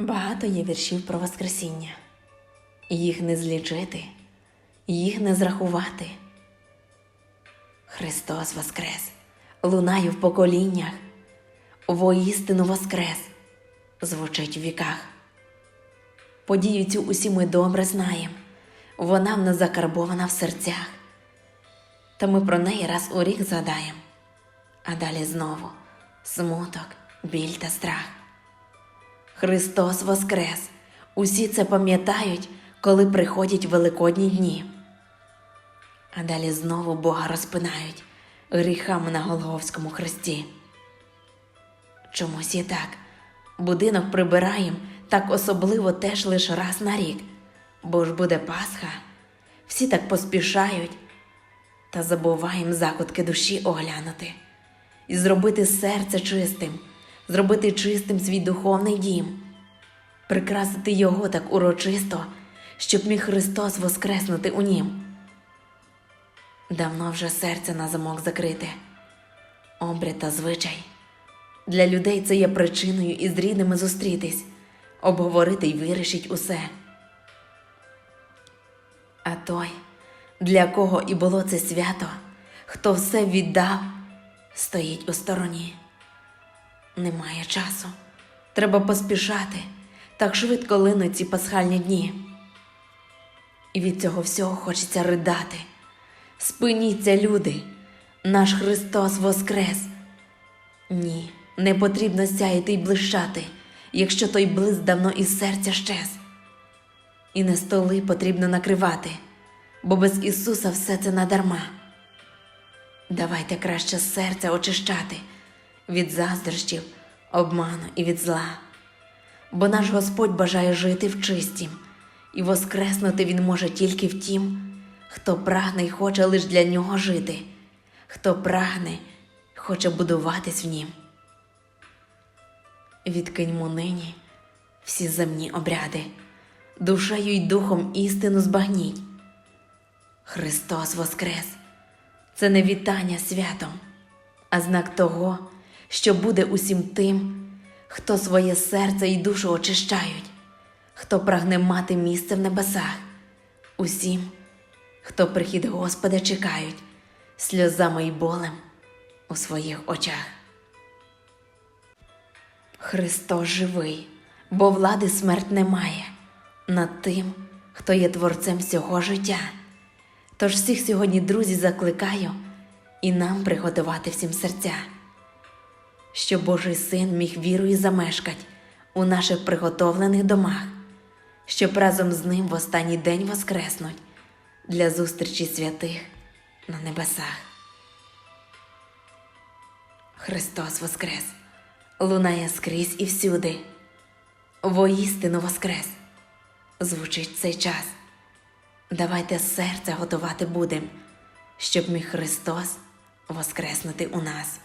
Багато є віршів про Воскресіння. Їх не злічити, їх не зрахувати. Христос Воскрес, лунає в поколіннях, воістину Воскрес, звучить в віках. Подію цю усі ми добре знаємо, вона в нас закарбована в серцях. Та ми про неї раз у рік згадаємо, а далі знову смуток, біль та страх. Христос Воскрес! Усі це пам'ятають, коли приходять великодні дні. А далі знову Бога розпинають гріхами на Голговському хресті. Чомусь і так. Будинок прибираєм так особливо теж лише раз на рік, бо ж буде Пасха. Всі так поспішають, та забуваєм закутки душі оглянути і зробити серце чистим, зробити чистим свій духовний дім, прикрасити його так урочисто, щоб міг Христос воскреснути у нім. Давно вже серце на замок закрите, обряд та звичай. Для людей це є причиною із рідними зустрітись, обговорити й вирішить усе. А той, для кого і було це свято, хто все віддав, стоїть у стороні. Немає часу. Треба поспішати, так швидко линуть ці пасхальні дні. І від цього всього хочеться ридати. Спиніться, люди, наш Христос Воскрес. Ні, не потрібно сяяти й блищати, якщо той блиск давно із серця щез. І не столи потрібно накривати, бо без Ісуса все це надарма. Давайте краще серце очищати від заздрощів, обману і від зла. Бо наш Господь бажає жити в чистім, і воскреснути Він може тільки в тім, хто прагне й хоче лиш для нього жити, хто прагне, хоче будуватись в нім. Відкиньмо нині всі земні обряди, душею й духом істину збагніть. Христос Воскрес! Це не вітання святом, а знак того, що буде усім тим, хто своє серце і душу очищають, хто прагне мати місце в небесах, усім, хто прихід Господа чекають, сльозами й болем у своїх очах. Христос живий, бо влади смерть немає над тим, хто є творцем всього життя. Тож всіх сьогодні, друзі, закликаю і нам приготувати всім серця, щоб Божий син міг вірою замешкать у наших приготовлених домах, щоб разом з ним в останній день воскреснуть для зустрічі святих на небесах. Христос Воскрес! лунає скрізь і всюди. Воістину Воскрес! Звучить цей час. Давайте серце готувати будем, щоб міг Христос воскреснути у нас.